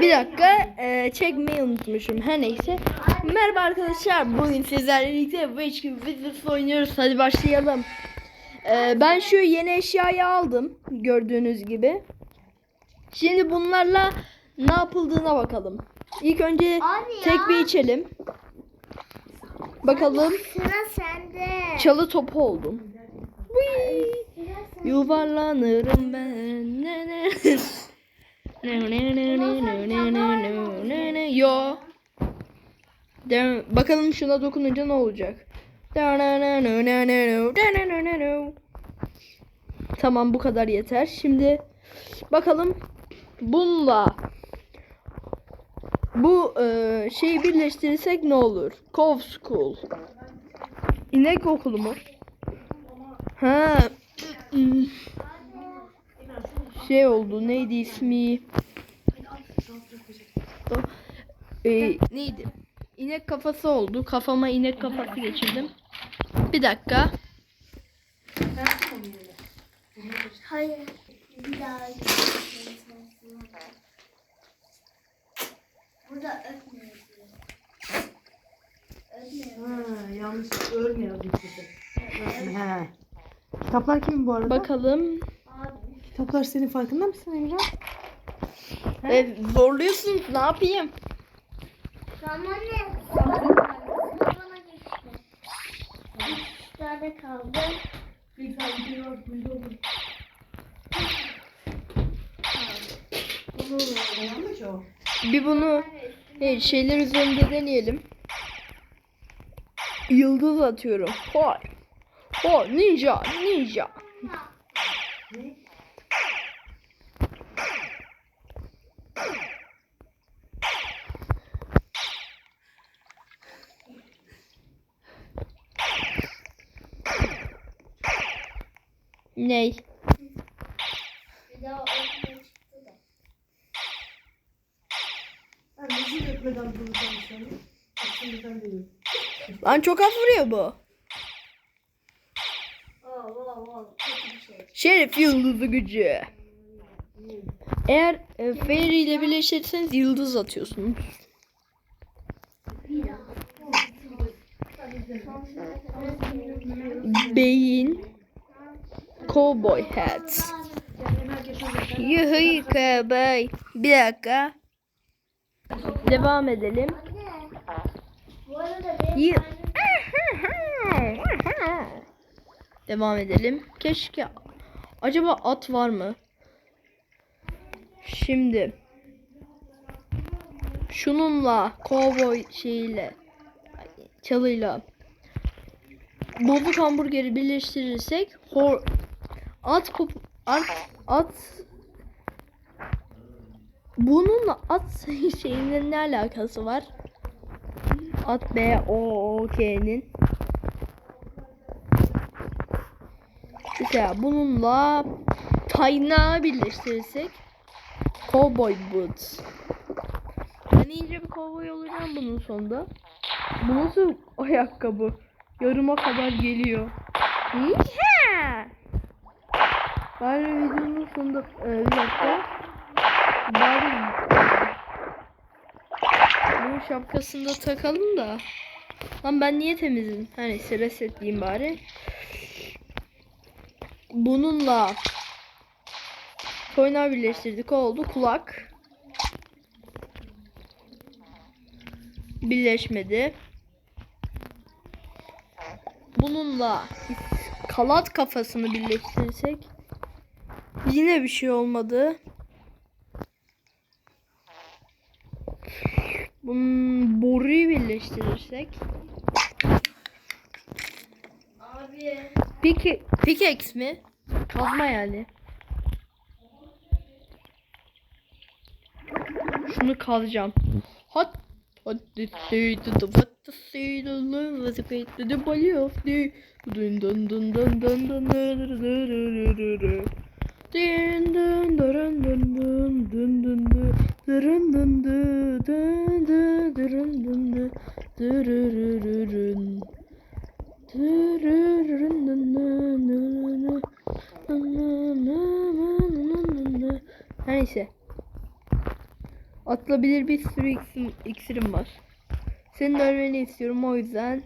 Bir dakika e, çekmeyi unutmuşum. Her neyse. Merhaba arkadaşlar. Bugün sizlerle birlikte Witch videosu oynuyoruz. Hadi başlayalım. E, ben şu yeni eşyayı aldım. Gördüğünüz gibi. Şimdi bunlarla ne yapıldığına bakalım. İlk önce tek bir içelim. Bakalım. Sıra sende. Çalı topu oldum. Yuvarlanırım ben. Ne ne. Ne ne ne ne ne ne ne ne Yo. De, bakalım şuna dokununca ne olacak? Tamam bu kadar yeter. Şimdi bakalım bununla bu e, şeyi birleştirirsek ne olur? Kov School. İnek okulu mu? Ha. Şey oldu. Neydi ismi? O, e, neydi? İnek kafası oldu. Kafama inek kafası geçirdim. Bir dakika. Hayır. Bir daha. Burada öpmüyor. Öpmüyor. Ha, yanlış size. He. Kitaplar kimin bu arada? Bakalım. Kitaplar senin farkında mısın Emre? E, zorluyorsun. Ne yapayım? Zaman ne? Sıra bana geçti. Tane kaldı. Bir bunu hey, şeyler üzerinde deneyelim. Yıldız atıyorum. Hoy. O ninja ninja. Ney? Lan çok az vuruyor bu. Şerif yıldızı gücü. Eğer e, Fairy ile birleştirirseniz yıldız atıyorsunuz. Beyin Cowboy hats. Yuhu cowboy. Bir dakika. Devam edelim. Bu arada benim Devam edelim. Keşke acaba at var mı? Şimdi şununla kovboy şeyiyle çalıyla bozuk hamburgeri birleştirirsek hor at pop at at bununla at şeyinin ne alakası var? At B O O K'nin Mesela bununla kaynağı birleştirirsek Cowboy Boots. Ben iyice bir cowboy olacağım bunun sonunda. Bu nasıl ayakkabı? Yarıma kadar geliyor. Yeeha! Bari videonun sonunda e, bir dakika. Bari bunun şapkasını da takalım da. Lan ben niye temizim? Hani resetleyeyim bari bununla toynar birleştirdik. Oldu. Kulak birleşmedi. Bununla kalat kafasını birleştirirsek yine bir şey olmadı. Bunun boruyu birleştirirsek abi. Pike, pickaxe mi? Kazma yani. Şunu kazacağım. Hot What the say to the what the say to the was a great to the body of the dun dun dun dun dun dun dun dun dun dun dun Dun dun dun dun dun dun dun dun dun dun dun dun dun dun dun dun dun dun dun Her neyse. Atılabilir bir sürü iksirim, iksirim var. Senin ölmeni istiyorum o yüzden.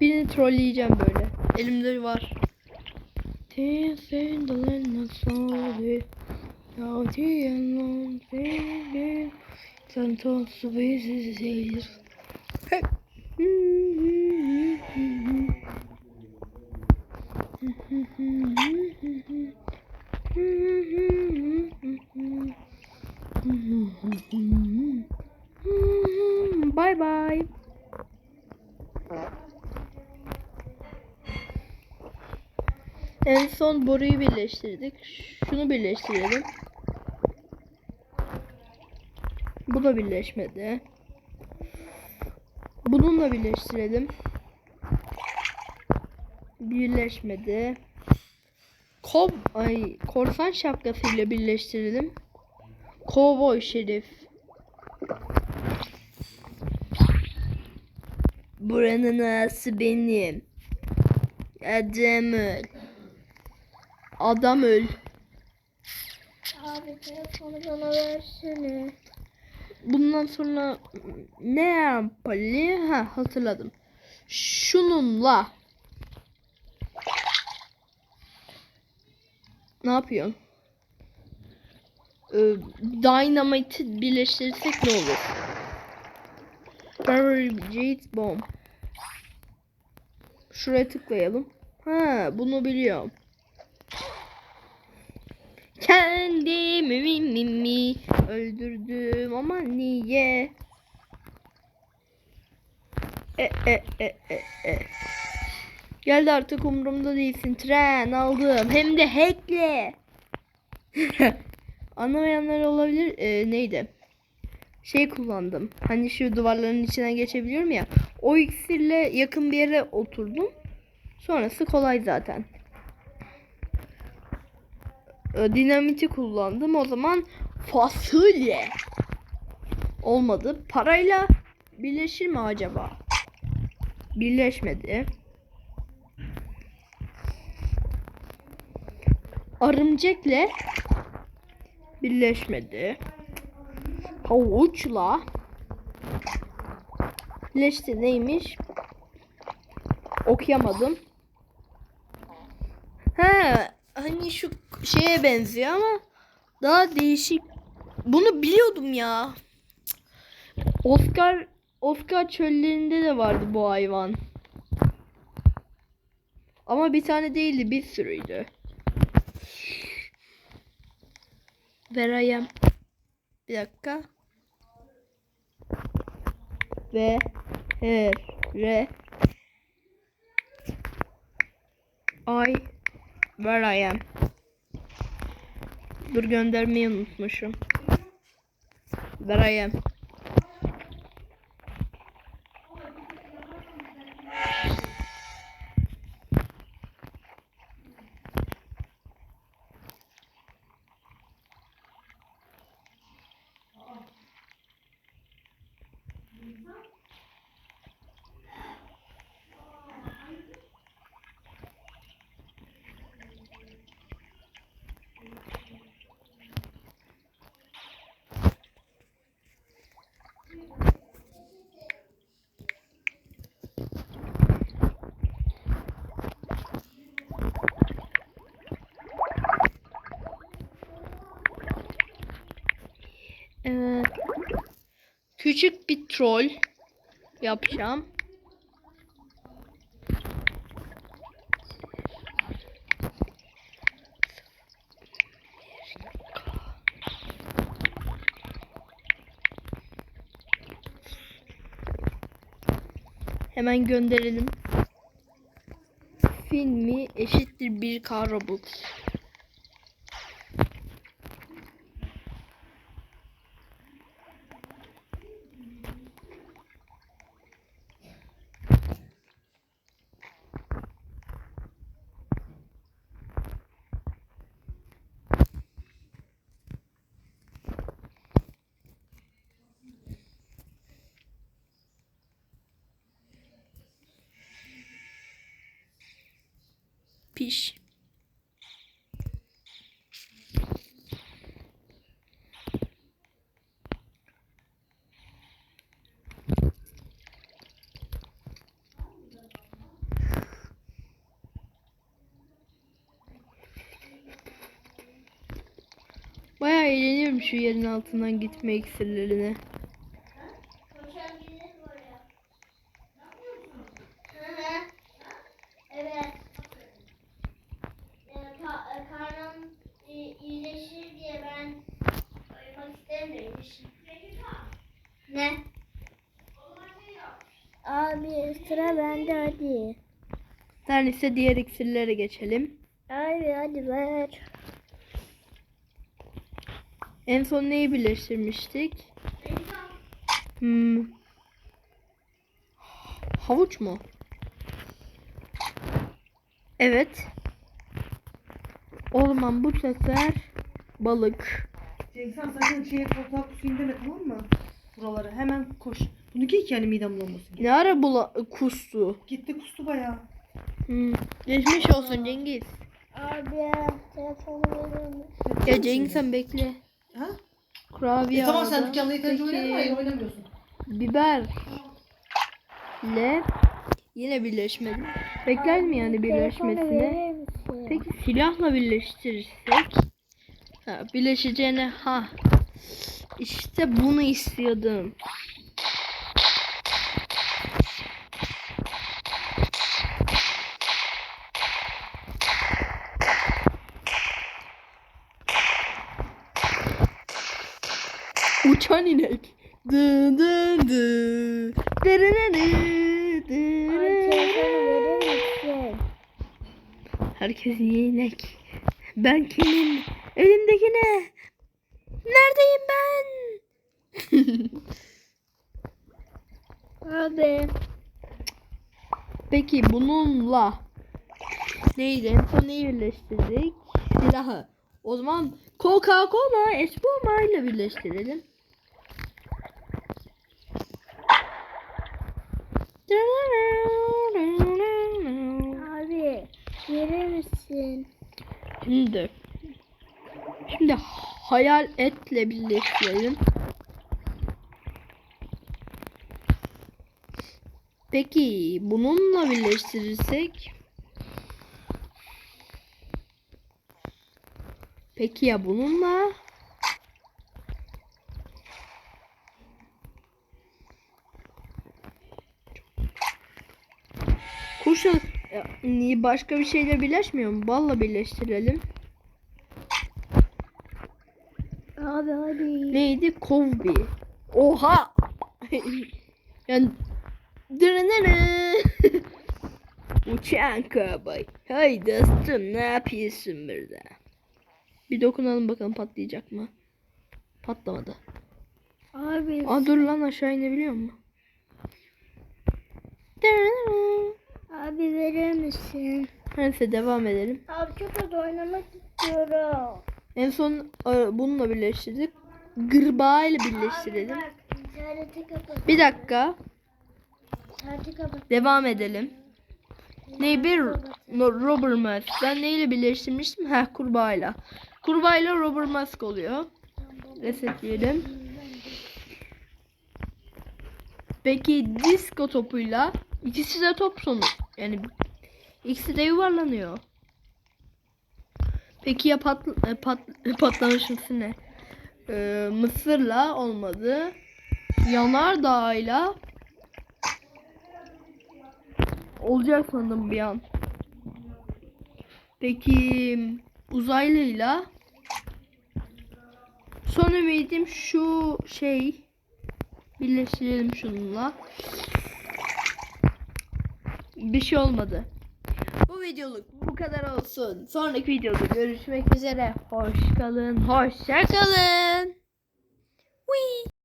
Birini trolleyeceğim böyle. Elimde var. The boruyu birleştirdik. Şunu birleştirelim. Bu da birleşmedi. Bununla birleştirelim. Birleşmedi. Kob ay korsan şapkasıyla birleştirelim. Kovboy şerif. Buranın ağası benim. Adam öl. Adam öl. Abi telefonu bana versene. Bundan sonra ne yapalım? Ha hatırladım. Şununla. Ne yapıyorsun? Ee, Dynamite'i birleştirirsek ne olur? Barrel Jade Bomb. Şuraya tıklayalım. Ha bunu biliyorum. Kendimi mi, mi, mi öldürdüm ama niye? E, e, e, e, e. Geldi artık umurumda değilsin. Tren aldım. Hem de hackle. Anlamayanlar olabilir. Ee, neydi? Şey kullandım. Hani şu duvarların içinden geçebiliyorum ya. O iksirle yakın bir yere oturdum. Sonrası kolay zaten. Ee, dinamiti kullandım. O zaman fasulye. Olmadı. Parayla birleşir mi acaba? Birleşmedi. Arımcekle birleşmedi. Havuçla birleşti neymiş? Okuyamadım. He, hani şu şeye benziyor ama daha değişik. Bunu biliyordum ya. Oscar Oscar çöllerinde de vardı bu hayvan. Ama bir tane değildi, bir sürüydü. Verayım. Bir dakika. Ve her re ay verayım. Dur göndermeyi unutmuşum. Verayım. Küçük bir troll yapacağım. Hemen gönderelim. Filmi eşittir bir K Robux. Piş. Bayağı eğleniyorum şu yerin altından gitme iksirlerine. Koşan gelir buraya. Hı hı. Evet. Ee, ka- e, karnım i- iyileşir diye ben uyumak istemiyorum. Ne? Abi sıra bende hadi. Her neyse diğer iksirlere geçelim. Abi hadi ver. En son neyi birleştirmiştik? Hmm. Havuç mu? Evet. O zaman bu sefer balık. Han sakın şeye korkak kusayım deme tamam mı? Buralara hemen koş. Bunu giy ki yani midem bulanmasın. Ne ara bula kustu? Gitti kustu bayağı. Hmm. Geçmiş olsun Cengiz. Abi telefonu verir misin? Ya Cengiz sen bekle. Ha? Kurabiye E, tamam sen aldım. dükkanla yıkayınca oynadın hayır oynamıyorsun. Biber. Le. Yine birleşmedi. Bekler mi yani birleşmesini? Peki silahla birleştirirsek? Ha, birleşeceğine ha. İşte bunu istiyordum. Uçan inek. Dı dı dı. Dırırırı, dırırırı. Herkes inek. Ben kimim? Elimdeki ne? Neredeyim ben? Abi. Peki bununla neydi? En son neyi birleştirdik? Silahı. O zaman Coca-Cola Espuma ile birleştirelim. Abi. Verir misin? Şimdi Şimdi hayal etle birleştirelim. Peki bununla birleştirirsek Peki ya bununla? Kurşun Ya, niye başka bir şeyle birleşmiyor mu? Balla birleştirelim. Abi hadi. Neydi? Kovbi. Oha! yani Dırınırı. Uçan kovboy. Hay dostum ne yapıyorsun burada? Bir dokunalım bakalım patlayacak mı? Patlamadı. Abi. Aa dur lan aşağı inebiliyor mu? Dırınırı. Abi verir misin? Neyse devam edelim. Abi çok az oynamak istiyorum. En son e, bununla birleştirdik. Gırbağı ile birleştirelim. Abi bak. Bir dakika. Devam edelim. Ne bir no, Robert Musk. Ben neyle birleştirmiştim? Heh kurbağayla. Kurbağayla Robert Musk oluyor. Resetleyelim. Peki disco topuyla ikisi de top sonu. Yani ikisi de yuvarlanıyor. Peki ya pat, e, pat, patlamışısı ne? Ee, mısırla olmadı. Yanardağıyla olacak sandım bir an. Peki uzaylıyla son ümidim şu şey birleştirelim şununla bir şey olmadı. Bu videoluk bu kadar olsun. Sonraki videoda görüşmek üzere. Hoş kalın. Hoşça kalın. Wee.